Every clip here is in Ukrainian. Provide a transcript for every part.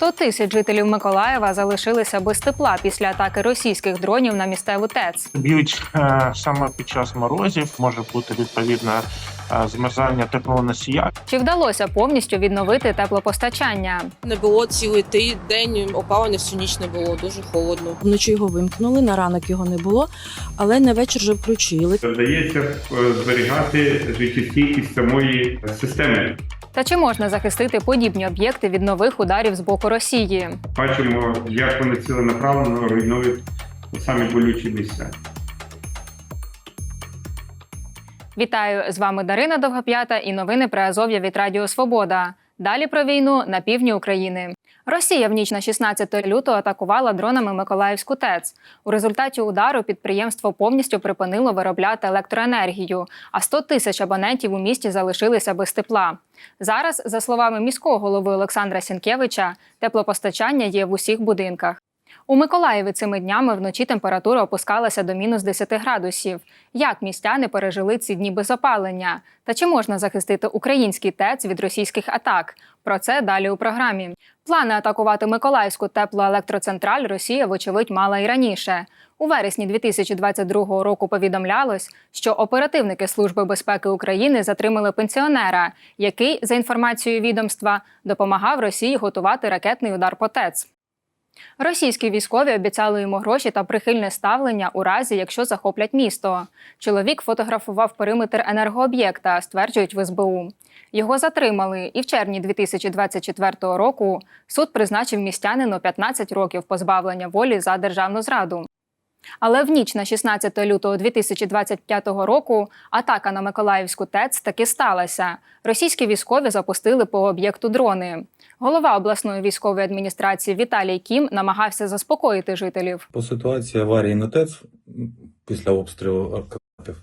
100 тисяч жителів Миколаєва залишилися без тепла після атаки російських дронів на місцеву ТЕЦ. Б'ють е, саме під час морозів, може бути відповідне е, змерзання теплоносія. Чи вдалося повністю відновити теплопостачання? Не було цілий ти- день, опалення всю ніч не було, дуже холодно. Вночі його вимкнули, на ранок його не було, але на вечір вже включили. Вдається е, зберігати життєстійкість самої системи. Та чи можна захистити подібні об'єкти від нових ударів з боку Росії? Бачимо, як вони ціленаправлено руйнують самі болючі місця. Вітаю з вами Дарина Довгоп'ята і новини про Азов'я від Радіо Свобода. Далі про війну на півдні України. Росія в ніч на 16 лютого атакувала дронами Миколаївську ТЕЦ. У результаті удару підприємство повністю припинило виробляти електроенергію, а 100 тисяч абонентів у місті залишилися без тепла. Зараз, за словами міського голови Олександра Сінкевича, теплопостачання є в усіх будинках. У Миколаєві цими днями вночі температура опускалася до мінус 10 градусів. Як містяни пережили ці дні без опалення? Та чи можна захистити український ТЕЦ від російських атак? Про це далі у програмі. Плани атакувати Миколаївську теплоелектроцентраль Росія, вочевидь, мала і раніше. У вересні 2022 року повідомлялось, що оперативники Служби безпеки України затримали пенсіонера, який, за інформацією відомства, допомагав Росії готувати ракетний удар по ТЕЦ. Російські військові обіцяли йому гроші та прихильне ставлення у разі, якщо захоплять місто. Чоловік фотографував периметр енергооб'єкта, стверджують в СБУ. Його затримали, і в червні 2024 року суд призначив містянину 15 років позбавлення волі за державну зраду. Але в ніч на 16 лютого 2025 року атака на Миколаївську ТЕЦ таки сталася. Rосійські військові запустили по об'єкту дрони. Голова обласної військової адміністрації Віталій Кім намагався заспокоїти жителів. По ситуації аварії на ТЕЦ після обстрілу Аркадів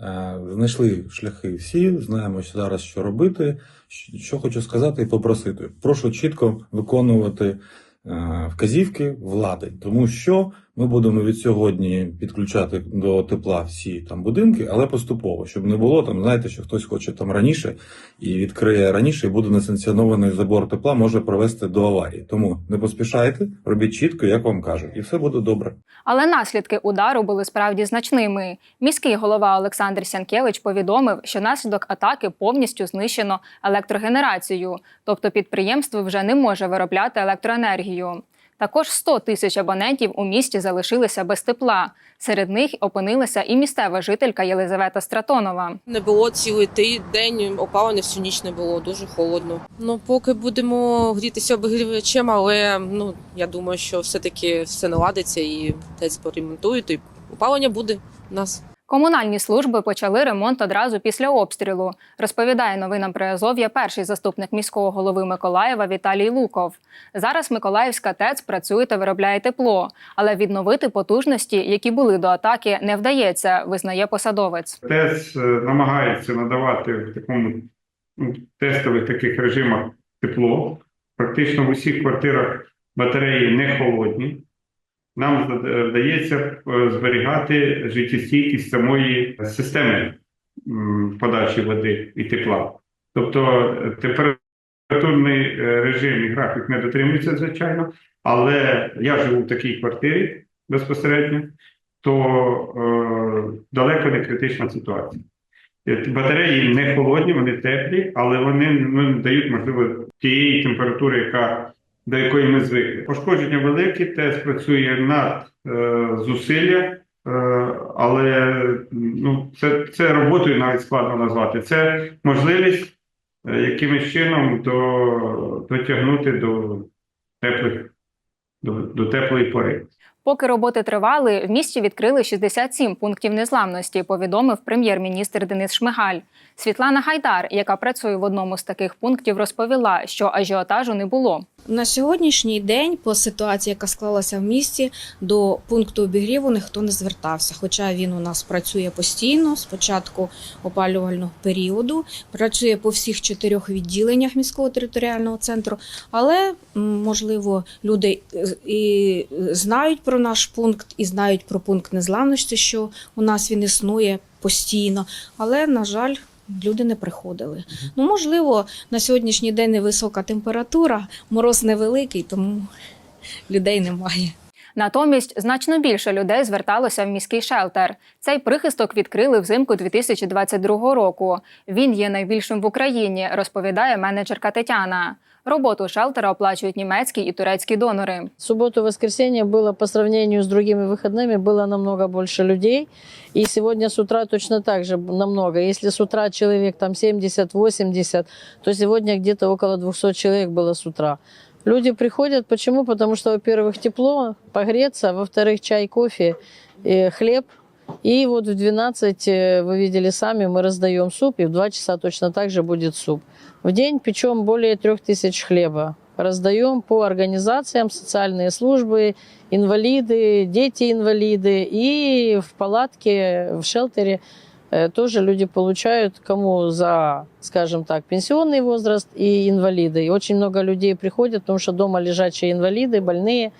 е, знайшли шляхи всі, знаємо що зараз, що робити. Що хочу сказати і попросити. Прошу чітко виконувати е, вказівки влади, тому що ми будемо від сьогодні підключати до тепла всі там будинки, але поступово, щоб не було там, знаєте, що хтось хоче там раніше і відкриє раніше, і буде несанкціонований забор тепла, може привести до аварії. Тому не поспішайте, робіть чітко, як вам кажуть, і все буде добре. Але наслідки удару були справді значними. Міський голова Олександр Сянкевич повідомив, що наслідок атаки повністю знищено електрогенерацію, тобто підприємство вже не може виробляти електроенергію. Також 100 тисяч абонентів у місті залишилися без тепла. Серед них опинилася і місцева жителька Єлизавета Стратонова. Не було цілий день, опалення всю ніч не було, дуже холодно. Ну, поки будемо грітися обігрівачем, але ну я думаю, що все-таки все наладиться і ТЕЦ поремонтують, і опалення буде у нас. Комунальні служби почали ремонт одразу після обстрілу, розповідає новинам про Азов'я перший заступник міського голови Миколаєва Віталій Луков. Зараз Миколаївська ТЕЦ працює та виробляє тепло, але відновити потужності, які були до атаки, не вдається, визнає посадовець. ТЕС е, намагається надавати в такому ну, тестових таких режимах тепло. Практично в усіх квартирах батареї не холодні. Нам вдається е, зберігати життєстійкість самої системи подачі води і тепла. Тобто е, температурний е, режим і графік не дотримується, звичайно, але я живу в такій квартирі безпосередньо, то е, далеко не критична ситуація. Батареї не холодні, вони теплі, але вони ну, дають, можливо, тієї температури, яка, до якої ми звикли. Пошкодження великі, ТЕС працює над е, зусилля, е, але ну, це, це роботою навіть складно назвати. Це можливість е, якимось чином до, дотягнути до теплих, до, до теплої пори. Поки роботи тривали, в місті відкрили 67 пунктів незламності, повідомив прем'єр-міністр Денис Шмигаль. Світлана Гайдар, яка працює в одному з таких пунктів, розповіла, що ажіотажу не було. На сьогоднішній день, по ситуації, яка склалася в місті, до пункту обігріву ніхто не звертався. Хоча він у нас працює постійно з початку опалювального періоду, працює по всіх чотирьох відділеннях міського територіального центру. Але можливо люди е, і знають про наш пункт, і знають про пункт незламності, що у нас він існує постійно. Але на жаль, люди не приходили. Ну, можливо, на сьогоднішній день невисока температура, мороз невеликий, тому людей немає. Натомість значно більше людей зверталося в міський шелтер. Цей прихисток відкрили взимку 2022 року. Він є найбільшим в Україні, розповідає менеджерка Тетяна. Роботу шелтера оплачують німецькі і турецькі донори. субботу и воскресенье было по сравнению с другими выходными было намного больше людей. И сегодня с утра точно так же намного. Если с утра человек там 70-80, то сегодня где-то около 200 человек было с утра. Люди приходят. Почему? Потому что, во-первых, тепло, погреться, во-вторых, чай, кофе, э, хлеб. И вот в 12, э, вы видели сами, мы раздаем суп, и в 2 часа точно так же будет суп. В день печем более 3000 хлеба. Раздаем по организациям, социальные службы, инвалиды, дети-инвалиды. И в палатке, в шелтере э, тоже люди получают, кому за, скажем так, пенсионный возраст и инвалиды. И очень много людей приходят, потому что дома лежачие инвалиды, больные,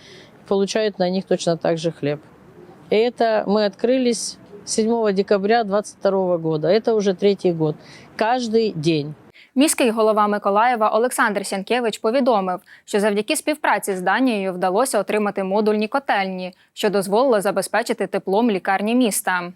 получают на них точно так же хлеб. И это мы открылись 7 декабря 2022 года. Это уже третий год. Каждый день. Міський голова Миколаєва Олександр Сянкевич повідомив, що завдяки співпраці з Данією вдалося отримати модульні котельні, що дозволило забезпечити теплом лікарні міста.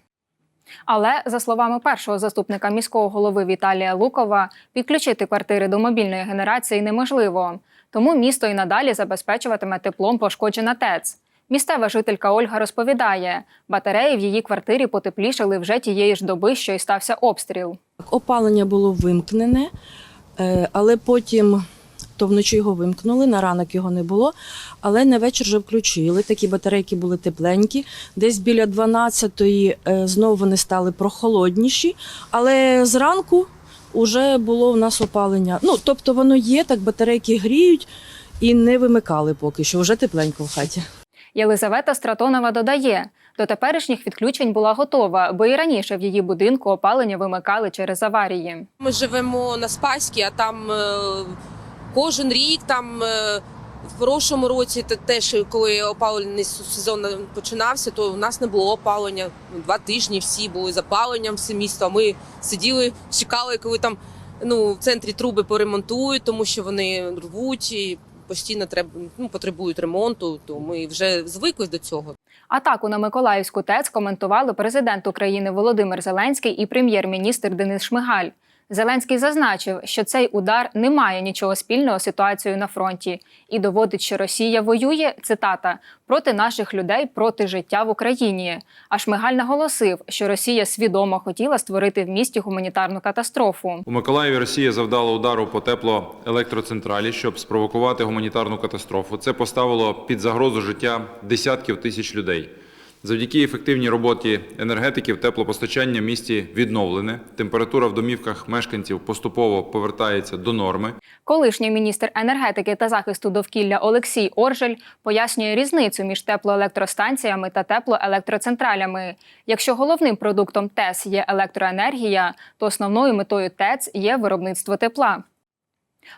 Але, за словами першого заступника міського голови Віталія Лукова, підключити квартири до мобільної генерації неможливо. Тому місто і надалі забезпечуватиме теплом пошкоджена ТЕЦ. Місцева жителька Ольга розповідає, батареї в її квартирі потеплішали вже тієї ж доби, що й стався обстріл. Опалення було вимкнене, е, але потім то вночі його вимкнули, на ранок його не було. Але на вечір вже включили. Такі батарейки були тепленькі. Десь біля 12-ї е, знову вони стали прохолодніші. Але зранку вже було в нас опалення. Ну, тобто воно є, так батарейки гріють і не вимикали поки що, вже тепленько в хаті. Єлизавета Стратонова додає, до теперішніх відключень була готова, бо і раніше в її будинку опалення вимикали через аварії. Ми живемо на Спаській, а там е, кожен рік, там е, в прошлому році, те- теж коли опалювальний сезон починався, то у нас не було опалення. Два тижні всі були з опаленням, все місто. Ми сиділи, чекали, коли там ну, в центрі труби поремонтують, тому що вони рвуть і постійно треба, ну, потребують ремонту, то ми вже звикли до цього. Атаку на Миколаївську ТЕЦ коментували президент України Володимир Зеленський і прем'єр-міністр Денис Шмигаль. Зеленський зазначив, що цей удар не має нічого спільного з ситуацією на фронті і доводить, що Росія воює цитата проти наших людей, проти життя в Україні. А Шмигаль наголосив, що Росія свідомо хотіла створити в місті гуманітарну катастрофу. У Миколаєві Росія завдала удару по теплоелектроцентралі, щоб спровокувати гуманітарну катастрофу. Це поставило під загрозу життя десятків тисяч людей. Завдяки ефективній роботі енергетиків теплопостачання в місті відновлене. Температура в домівках мешканців поступово повертається до норми. Колишній міністр енергетики та захисту довкілля Олексій Оржель пояснює різницю між теплоелектростанціями та теплоелектроцентралями. Якщо головним продуктом ТЕС є електроенергія, то основною метою ТЕЦ є виробництво тепла.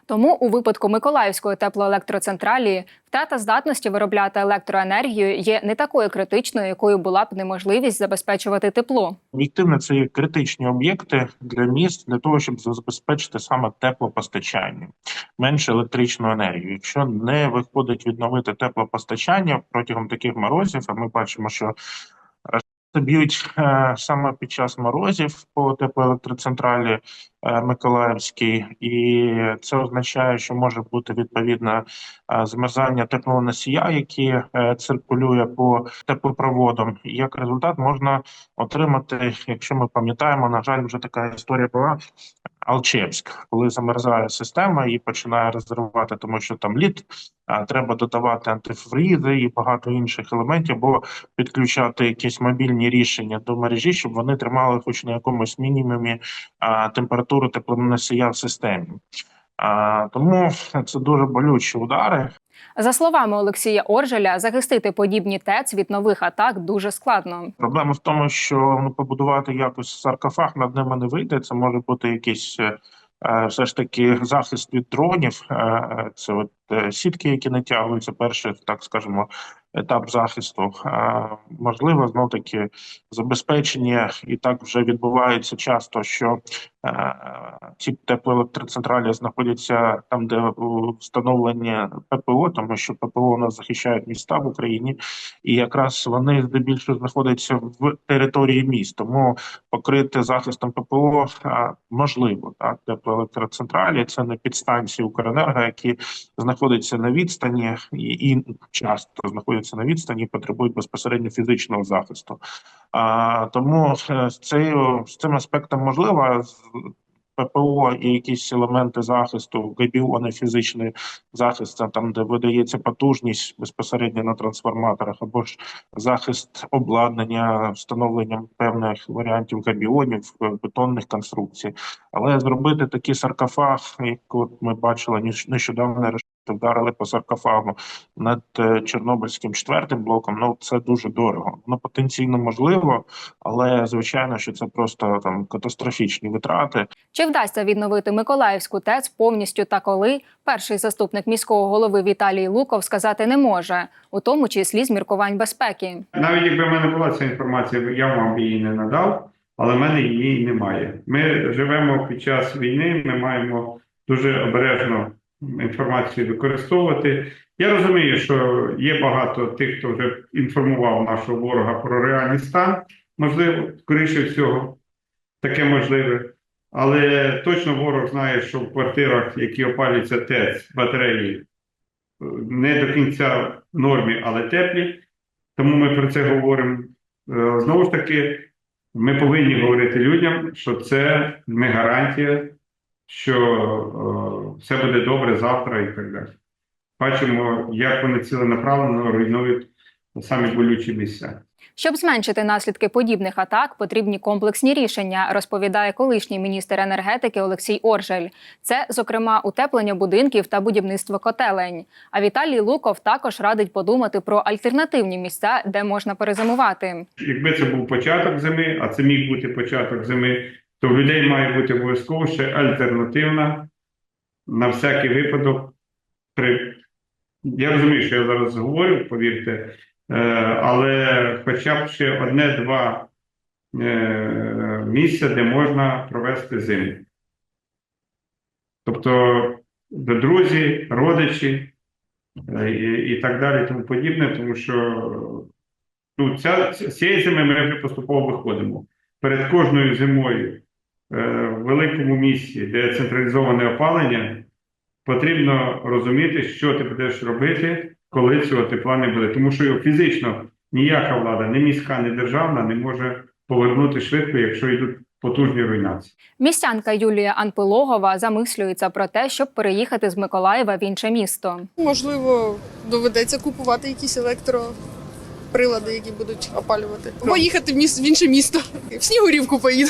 Тому у випадку Миколаївської теплоелектроцентралі втрата здатності виробляти електроенергію є не такою критичною, якою була б неможливість забезпечувати тепло. Об'єктивно, це є критичні об'єкти для міст для того, щоб забезпечити саме теплопостачання, менше електричну енергію. Якщо не виходить відновити теплопостачання протягом таких морозів, а ми бачимо, що б'ють е, саме під час морозів по теплоелектроцентралі е, Миколаївській, і це означає, що може бути відповідне е, змерзання теплоносія, які циркулює по теплопроводам. Як результат можна отримати, якщо ми пам'ятаємо, на жаль, вже така історія була. Алчевськ, коли замерзає система і починає розривати, тому що там лід, а треба додавати антифрізи і багато інших елементів, або підключати якісь мобільні рішення до мережі, щоб вони тримали хоч на якомусь мінімумі температуру теплоносія в системі. А, тому це дуже болючі удари. За словами Олексія Оржеля, захистити подібні ТЕЦ від нових атак дуже складно. Проблема в тому, що ну, побудувати якось саркофаг над ними не вийде. Це може бути якийсь е, е, все ж таки захист від дронів. Е, Це от сітки, які натягуються, перший, так скажемо, етап захисту. Можливо, знов таки забезпечення, і так вже відбувається часто, що е, ці теплоелектроцентралі знаходяться там, де е, встановлені ППО, тому що ППО у нас захищають міста в Україні, і якраз вони здебільшого знаходяться в території міст. Тому покрити захистом ППО можливо. Так, теплоелектроцентралі це не підстанції Укренерго, які знаходяться на відстані і, і часто знаходяться на відстані, потребують безпосередньо фізичного захисту. А, тому е, з цією з цим аспектом можливо. ППО і якісь елементи захисту, габіони, фізичний захист, це там, де видається потужність безпосередньо на трансформаторах, або ж захист обладнання, встановленням певних варіантів габіонів, е, бетонних конструкцій. Але зробити такий саркофаг, як от ми бачили, нещодавно вдарили по саркофагу над е, Чорнобильським четвертим блоком. Ну це дуже дорого. Воно потенційно можливо, але звичайно, що це просто там катастрофічні витрати. Чи вдасться відновити Миколаївську ТЕЦ повністю та коли? Перший заступник міського голови Віталій Луков сказати не може, у тому числі з міркувань безпеки. Навіть якби в мене була ця інформація, я вам би її не надав, але в мене її немає. Ми живемо під час війни, ми маємо дуже обережно інформацію використовувати. Я розумію, що є багато тих, хто вже інформував нашого ворога про реальний стан. Можливо, скоріше всього, таке можливе. Але точно ворог знає, що в квартирах, які опалюються ТЕЦ, батареї, е, не до кінця в нормі, але теплі. Тому ми про це говоримо. Е, Знову ж таки, ми повинні говорити людям, що це не гарантія, що е, все буде добре завтра і так далі. Бачимо, як вони ціленаправленно руйнують самі болючі місця. Щоб зменшити наслідки подібних атак, потрібні комплексні рішення, розповідає колишній міністр енергетики Олексій Оржель. Це, зокрема, утеплення будинків та будівництво котелень. А Віталій Луков також радить подумати про альтернативні місця, де можна перезимувати. Якби це був початок зими, а це міг бути початок зими, то в людей має бути обов'язково ще альтернативна на всякий випадок. При... Я розумію, що я зараз говорю, повірте, е, але хоча б ще одне-два е, місця, де можна провести зиму. Тобто друзі, родичі е, і, і так далі, тому подібне, тому що ну, ця, цієї зими ми вже поступово виходимо. Перед кожною зимою в великому місті, де централізоване опалення, потрібно розуміти, що ти будеш робити, коли цього тепла не буде. Тому що його фізично ніяка влада, ні міська, ні державна не може повернути швидко, якщо йдуть потужні руйнації. Містянка Юлія Анпилогова замислюється про те, щоб переїхати з Миколаєва в інше місто. Можливо, доведеться купувати якісь електроприлади, які будуть опалювати. Або їхати в, міс- в інше місто. В Снігурівку поїду.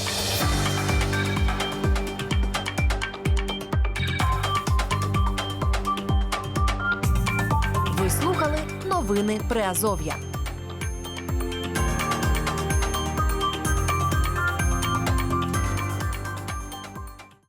Новини Приазов'я.